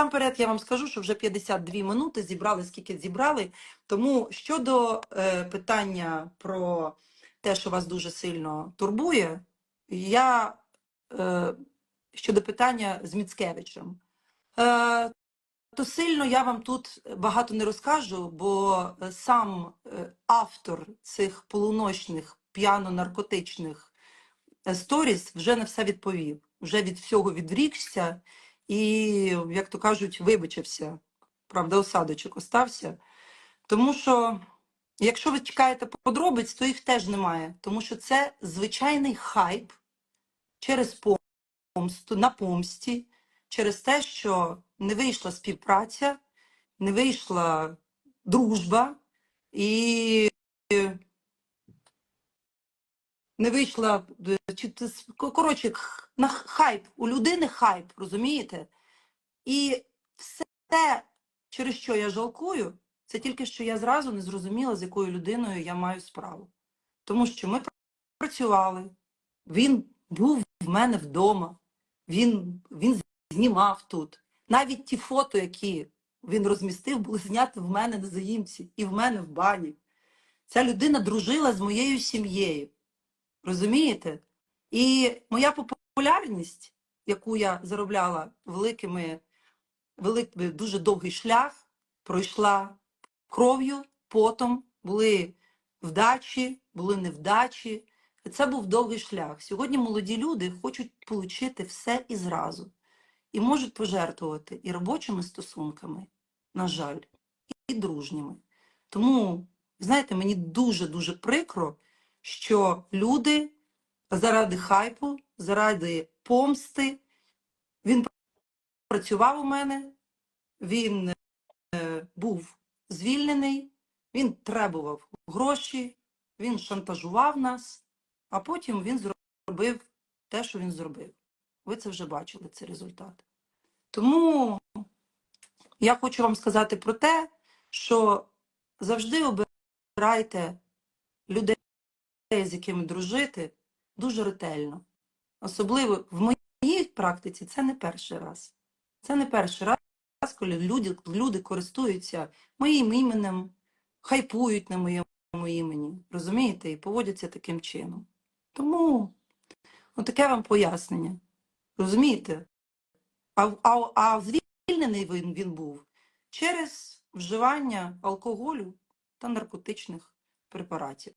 насамперед я вам скажу, що вже 52 минути зібрали, скільки зібрали. Тому щодо е, питання про те, що вас дуже сильно турбує, я е, щодо питання з Міцкевичем. Е, то сильно я вам тут багато не розкажу, бо сам е, автор цих полуночних п'яно-наркотичних е, сторіс вже на все відповів, вже від всього відврікся і, як то кажуть, вибачився. Правда, осадочок остався. Тому що, якщо ви чекаєте подробиць, то їх теж немає. Тому що це звичайний хайп через помсту, на помсті, через те, що не вийшла співпраця, не вийшла дружба і не вийшла е, чи коротше, на хайп. У людини хайп, розумієте? І все те, через що я жалкую, це тільки що я зразу не зрозуміла, з якою людиною я маю справу. Тому що ми працювали, він був в мене вдома, він, він знімав тут. Навіть ті фото, які він розмістив, були зняті в мене на заїмці і в мене в бані. Ця людина дружила з моєю сім'єю. Розумієте? І моя популярність, яку я заробляла великими, великий, дуже довгий шлях, пройшла кров'ю, потом, були вдачі, були невдачі. Це був довгий шлях. Сьогодні молоді люди хочуть отримати все і зразу. І можуть пожертвувати і робочими стосунками, на жаль, і дружніми. Тому, знаєте, мені дуже-дуже прикро, що люди заради хайпу, заради помсти, він працював у мене, він е, був звільнений, він требував гроші, він шантажував нас, а потім він зробив те, що він зробив. Ви це вже бачили, цей результат. Тому я хочу вам сказати про те, що завжди обирайте людей, з якими дружити, дуже ретельно. Особливо в моїй практиці це не перший раз. Це не перший раз, коли люди, люди користуються моїм іменем, хайпують на моєму імені, розумієте, і поводяться таким чином. Тому отаке вам пояснення. Розумієте? А, а, а звільнений він, він був через вживання алкоголю та наркотичних препаратів.